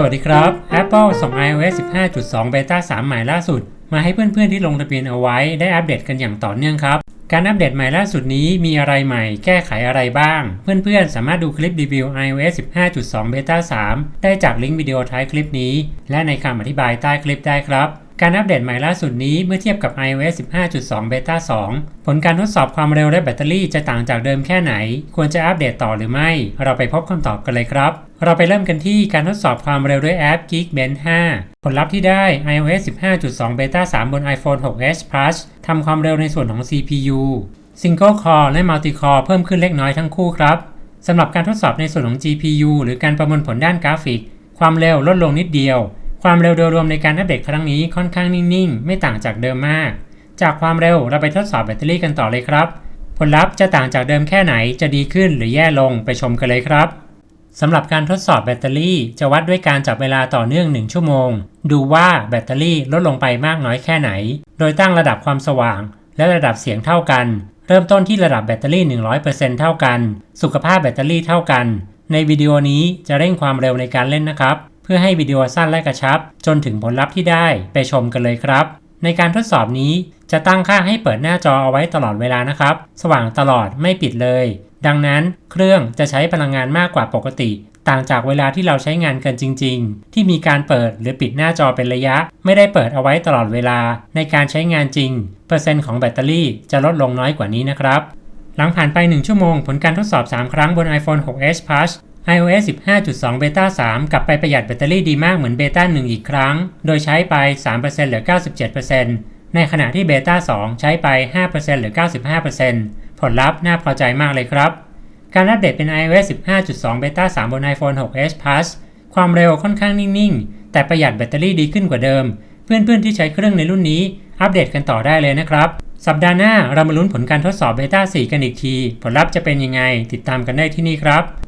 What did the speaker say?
สวัสดีครับ Apple ส่ง iOS 15.2 Beta 3 ใหม่ล่าสุด มาให้เพื่อนๆที่ลงทะเบียนเอาไว้ได้อัปเดตกันอย่างต่อเนื่องครับ การอัปเดตใหม่ล่าสุดนี้มีอะไรใหม่ แก้ไขอะไรบ้าง เพื่อนๆ สามารถดูคลิปรีวิว iOS 15.2 Beta 3 ได้จากลิงก์วิดีโอท้ายคลิปนี้ และในคำอธิบายใต้คลิปได้ครับ การอัปเดตใหม่ล่าสุดนี้เมื่อเทียบกับ iOS 15.2 Beta 2 ผลการทดสอบความเร็วและแบตเตอรี่จะต่างจากเดิมแค่ไหน ควรจะอัปเดตต่อหรือไม่ เราไปพบคำตอบกันเลยครับ เราไปเริ่มกันที่การทดสอบความเร็วด้วยแอป Geekbench 5 ผลลัพธ์ที่ได้ iOS 15.2 Beta 3 บน iPhone 6s Plus ทำความเร็วในส่วนของ CPU Single Core และ Multi Core เพิ่มขึ้นเล็กน้อยทั้งคู่ครับสำหรับการทดสอบในส่วนของ GPU หรือการประมวลผลด้านกราฟิก ความเร็วลดลงนิดเดียว ความเร็วโดยรวมในการอัปเดตครั้งนี้ค่อนข้างนิ่งๆ ไม่ต่างจากเดิมมาก จากความเร็วเราไปทดสอบแบตเตอรี่กันต่อเลยครับ ผลลัพธ์จะต่างจากเดิมแค่ไหนจะดีขึ้นหรือแย่ลงไปชมกันเลยครับสำหรับการทดสอบแบตเตอรี่จะวัดด้วยการจับเวลาต่อเนื่อง 1 ชั่วโมง ดูว่าแบตเตอรี่ลดลงไปมากน้อยแค่ไหน โดยตั้งระดับความสว่าง และระดับเสียงเท่ากัน เริ่มต้นที่ระดับแบตเตอรี่ 100%เท่ากัน สุขภาพแบตเตอรี่เท่ากัน ในวิดีโอนี้จะเร่งความเร็วในการเล่นนะครับ พื่อให้วิดีโอสั้นและกระชับ จนถึงผลลัพธ์ที่ได้ไปชมกันเลยครับ ในการทดสอบนี้จะตั้งค่าให้เปิดหน้าจอเอาไว้ตลอดเวลานะครับ สว่างตลอดไม่ปิดเลย ดังนั้นเครื่องจะใช้พลังงานมากกว่าปกติ ต่างจากเวลาที่เราใช้งานกันจริง ๆ ที่มีการเปิดหรือปิดหน้าจอเป็นระยะ ไม่ได้เปิดเอาไว้ตลอดเวลา ในการใช้งานจริง เปอร์เซ็นต์ของแบตเตอรี่จะลดลงน้อยกว่านี้นะครับหลังผ่านไป 1 ชั่วโมง ผลการทดสอบ 3 ครั้งบน iPhone 6s Plus iOS 15.2 Beta 3 กลับไปประหยัดแบตเตอรี่ดีมากเหมือน Beta 1 อีกครั้ง โดยใช้ไป 3%เหลือ 97%ในขณะที่ Beta 2 ใช้ไป 5%เหลือ 95%ผลลัพธ์น่าพอใจมากเลยครับ การอัปเดตเป็น iOS 15.2 Beta 3 บน iPhone 6s Plus ความเร็วค่อนข้างนิ่งๆ แต่ประหยัดแบตเตอรี่ดีขึ้นกว่าเดิม เพื่อนๆที่ใช้เครื่องในรุ่นนี้ อัปเดตกันต่อได้เลยนะครับสัปดาห์หน้าเรามาลุ้นผลการทดสอบ Beta 4กันอีกที ผลลัพธ์จะเป็นยังไง ติดตามกันได้ที่นี่ครับ